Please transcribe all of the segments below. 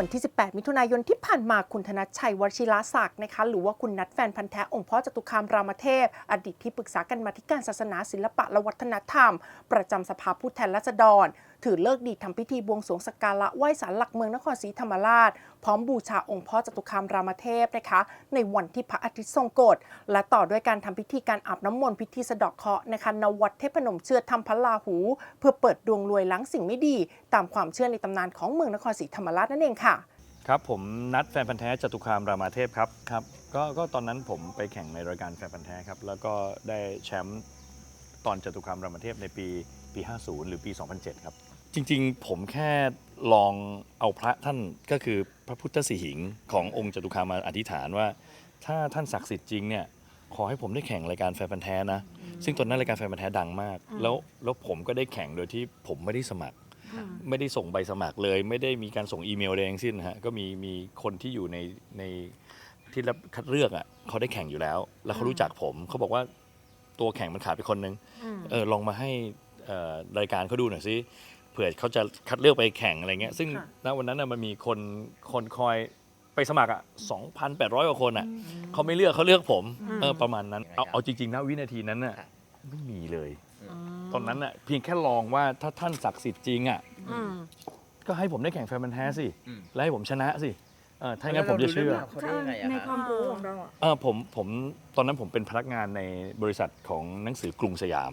ันที่ 18 มิถุนายนที่ผ่านมาคุณธนชัยวชิระศักดิ์นะคะหรือว่าคุณนัทแฟนพันธ์แท้องค์พ่อจตุคามรามเทพ อดีตที่ปรึกษากันมาธิการศาสนาศิลปะและวัฒนธรรม ประจำสภาผู้แทนราษฎร ถือเลิกดีทำพิธีบวงสรวงสักการะไหว้ศาลหลักเมืองนครศรีธรรมราช พร้อมบูชาองค์พ่อจตุคามรามเทพนะคะ ในวันที่พระอาทิตย์ทรงกฎและต่อด้วยการทำพิธีการอาบน้ำมนต์พิธีสะเดาะเคราะห์นะคะณวัดเทพนมเชือดทำพระลาหู เพื่อเปิดดวงรวยล้างสิ่งไม่ดี ตามความเชื่อในตำนานของเมืองนครศรีธรรมราชนั่นเองค่ะครับผมนัดแฟนพันธ์แท้จตุคามรามาเทพครับครับก็ก็ตอนนั้นผมไปแข่งในรายการแฟนพันธ์แท้ครับแล้วก็ได้แชมป์ตอนจตุคามรามาเทพในปีปี 50 หรือปี 2007 ครับ จริงๆ ผมแค่ลองเอาพระท่านก็คือพระพุทธสีหิงขององค์จตุคามมาอธิษฐานว่า ถ้าท่านศักดิ์สิทธิ์จริงเนี่ยขอให้ผมได้แข่งรายการแฟนพันธ์แท้นะ ซึ่งตอนนั้นรายการแฟนพันธ์แท้ดังมาก แล้วแล้วผมก็ได้แข่งโดยที่ผมไม่ได้สมัคร ไม่ได้ส่งใบสมัครเลย ไม่ได้มีการส่งอีเมลใดทั้งสิ้นนะฮะก็มีมีคนที่อยู่ในในที่รับคัดเลือกอะเขาได้แข่งอยู่แล้ว แล้วเขารู้จักผมเขาบอกว่าตัวแข่งมันขาดไปคนนึงเออลองมาให้เอ่อรายการเขาดูหน่อยสิเผื่อเขาจะคัดเลือกไปแข่งอะไรเงี้ยซึ่งค่ะณวันนั้นน่ะมันมีคนคนคอยไปสมัครอะ2,800กว่าคนอะเขาไม่เลือกเขาเลือกผมเออประมาณนั้นเอาเอาจริงๆนะวินาทีนั้นน่ะค่ะไม่มีเลย ตอนนั้นน่ะเพียงแค่ลองว่าถ้าท่านศักดิ์สิทธิ์จริงอะก็ให้ผมได้แข่งแฟนมันธุ์แท้สิอืมและให้ผมชนะสิ เออถ้างั้นผมจะเชื่อ แล้วเรารู้เรื่องราวเขาได้ยังไงอะในคะความรู้ของเราอะเออผมผมตอนนั้นผมเป็นพนักงานในบริษัทของหนังสือกรุงสยาม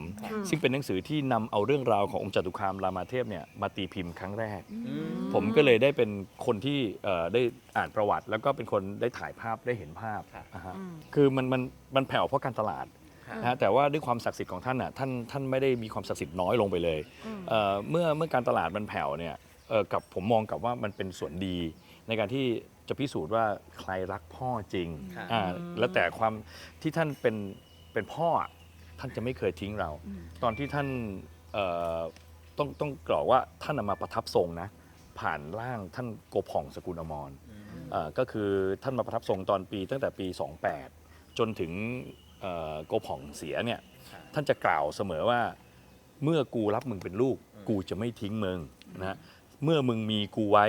ซึ่งเป็นหนังสือที่นำเอาเรื่องราวขององค์จตุคามรามาเทพเนี่ยมาตีพิมพ์ครั้งแรก อืมผมก็เลยได้เป็นคนที่เอ่อได้อ่านประวัติ แล้วก็เป็นคนได้ถ่ายภาพได้เห็นภาพครับ อ่าฮะคือมันมันมันแผ่วเพราะการตลาดค่ะนะฮะแต่ว่าด้วยความศักดิ์สิทธิ์ของท่านอะท่านท่านไม่ได้มีความศักดิ์สิทธิ์น้อยลงไปเลยเอ่อเมื่อเมื่อการตลาดมันแผ่วเนี่ยเอ่อกับผมมองกับว่ามันเป็นส่วนดีในการที่ จะพิสูจน์ว่าใครรักพ่อจริงค่ะ อ่าแล้วแต่ความที่ท่านเป็นเป็นพ่ออะท่านจะไม่เคยทิ้งเราตอนที่ท่านเอ่อต้องต้องกล่าวว่าท่านน่ะมาประทับทรงนะ ผ่านร่างท่านโกผ่องสกุลอมร เอ่อก็คือท่านมาประทับทรงตอนปีตั้งแต่ปี 28 จนถึงเอ่อโกผ่องเสียเนี่ยครับท่านจะกล่าวเสมอว่าเมื่อกูรับมึงเป็นลูก อืม กูจะไม่ทิ้งมึงนะเมื่อมึงมีกูไว้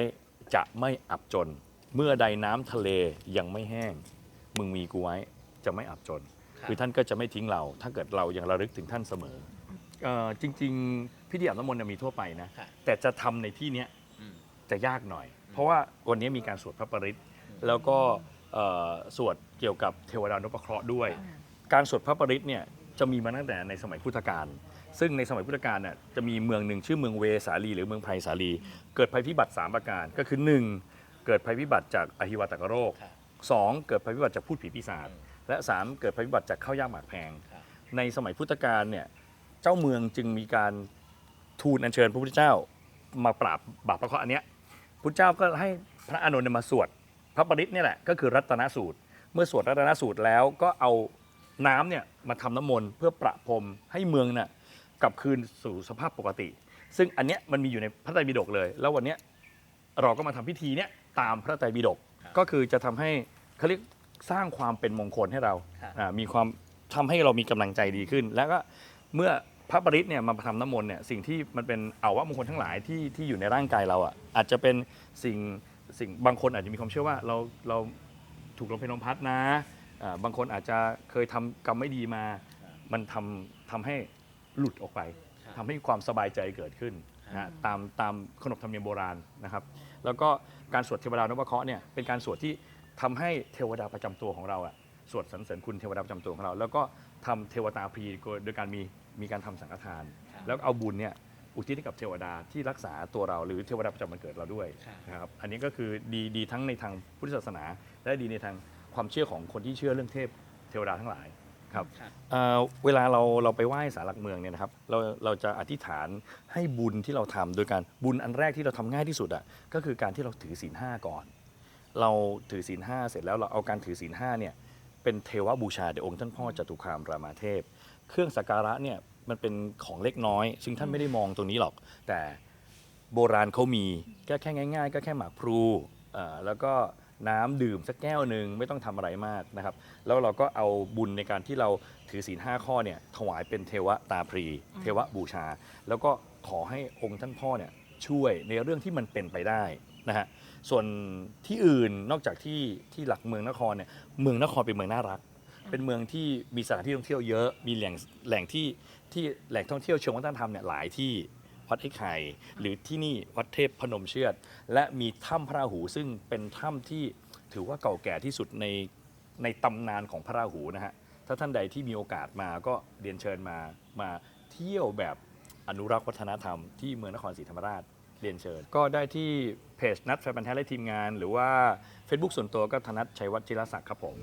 จะไม่อับจน เมื่อใดน้ำทะเลยังไม่แห้ง มึงมีกูไว้จะไม่อับจนรับคือท่านก็จะไม่ทิ้งเรา ถ้าเกิดเรายังระลึกถึงท่านเสมอเอ่อจริง ๆ พิธีอาบน้ำมนต์เนยมีทั่วไปนะ ค่ะแต่จะทำในที่เนี้ยอืม จะยากหน่อย เพราะว่าวันนี้มีการสวดพระปริตรแล้วก็เอ่อสวดเกี่ยวกับเทวดานุปเคราะห์ด้วย การสวดพระปริตรเนี่ยจะมีมาตั้งแต่ในสมัยพุทธกาล ซึ่งในสมัยพุทธกาลเนี่ยจะมีเมืองหนึ่งชื่อเมืองเวสาลีหรือเมืองไพรสาลี เกิดภัยพิบัติ 3 ประการ ก็คือ 1. เกิดภัยพิบัติจากอหิวาตกโรคครับ 2. เกิดภัยพิบัติจากพูดผีปีศาจและ 3. เกิดภัยพิบัติจากข้าวยากหมากแพง ครับ ในสมัยพุทธกาลเนี่ยเจ้าเมืองจึงมีการทูลอัญเชิญพระพุทธเจ้ามาปราบบาปประเคราะห์อันเนี้ยพุทธเจ้าก็ให้พระอานนท์เนยมาสวดพระปริตรเนี่ยแหละก็คือรัตนสูตร เมื่อสวดรัตนสูตรแล้วก็เอาน้ำเนี่ยมาทำน้ำมนต์เพื่อประพรมให้เมืองน่ะกลับคืนสู่สภาพปกติ ซึ่งอันเนี้ยมันมีอยู่ในพระไตรปิฎกเลย แล้ววันเนี้ยเราก็มาทำพิธีเนี้ย ตามพระไตรปิฎกครับก็คือจะทำให้เขาเรียกสร้างความเป็นมงคลให้เราครับอ่ามีความทำให้เรามีกำลังใจดีขึ้น แล้วก็เมื่อพระปริตรเนี่ยมาทำน้ำมนต์เนี่ยสิ่งที่มันเป็นอาวะมงคลทั้งหลายที่ที่อยู่ในร่างกายเราอะอาจจะเป็นสิ่งสิ่งบางคนอาจจะมีความเชื่อว่าเราเราถูกลมเพลลมพัดนะอ่าบางคนอาจจะเคยทำกรรมไม่ดีมา มันทำทำให้หลุดออกไปครับทำให้ความสบายใจเกิดขึ้นนะฮะตามตามขนบธรรมเนียมโบราณนะครับ แล้วก็การสวดเทวดานพเคราะห์เนี่ยเป็นการสวดที่ทำให้เทวดาประจำตัวของเราอะสวดสรรเสริญคุณเทวดาประจำตัวของเรา แล้วก็ทำเทวตาพรีโดยการมีมีการทำสังฆทานครับแล้วเอาบุญเนี่ยอุทิศให้กับเทวดาที่รักษาตัวเรา หรือเทวดาประจำวันเกิดเราด้วยครับนะครับอันนี้ก็คือดีดีทั้งในทางพุทธศาสนา และดีในทางความเชื่อของคนที่เชื่อเรื่องเทพเทวดาทั้งหลาย ครับครับเอ่อเวลาเราเราไปไหว้สารหลักเมืองเนี่ยนะครับเราเราจะอธิษฐานให้บุญที่เราทำโดยการบุญอันแรกที่เราทำง่ายที่สุดอะก็คือการที่เราถือศีลห้าก่อน เราถือศีลห้าเสร็จแล้วเราเอาการถือศีลห้าเนี่ยเป็นเทวบูชาแด่องค์ท่านพ่อจตุคามรามาเทพ เครื่องสักการะเนี่ยมันเป็นของเล็กน้อย ซึ่งท่านไม่ได้มองตรงนี้หรอก แต่โบราณเขามีก็แค่ง่าย ๆ ก็แค่หมากพลูเอ่อแล้วก็ น้ำดื่มสักแก้วหนึ่งไม่ต้องทำอะไรมากนะครับ แล้วเราก็เอาบุญในการที่เราถือศีลห้าข้อเนี่ยถวายเป็นเทวตาพรี เทวบูชา แล้วก็ขอให้องค์ท่านพ่อเนี่ยช่วยในเรื่องที่มันเป็นไปได้นะฮะส่วนที่อื่นนอกจากที่ที่หลักเมืองนครเนี่ยเมืองนครเป็นเมืองน่ารัก เป็นเมืองที่มีสถานที่ท่องเที่ยวเยอะ มีแหล่งแหล่งที่ที่แหล่งท่องเที่ยวเชิงวัฒนธรรมเนี่ยหลายที่ วัดไอ้ไข่ หรือที่นี่วัดเทพพนมเชือดและมีถ้ำพระราหูซึ่งเป็นถ้ำที่ถือว่าเก่าแก่ที่สุดในในตำนานของพระราหูนะฮะถ้าท่านใดที่มีโอกาสมาก็เรียนเชิญมามาเที่ยวแบบอนุรักษ์วัฒนธรรมที่เมืองนครศรีธรรมราชเรียนเชิญ ก็ได้ที่เพจนัดแฟนพันธ์แท้และทีมงาน หรือว่า Facebook ส่วนตัวก็ธนัทชัยวัฒน์จิรศักดิ์ครับผม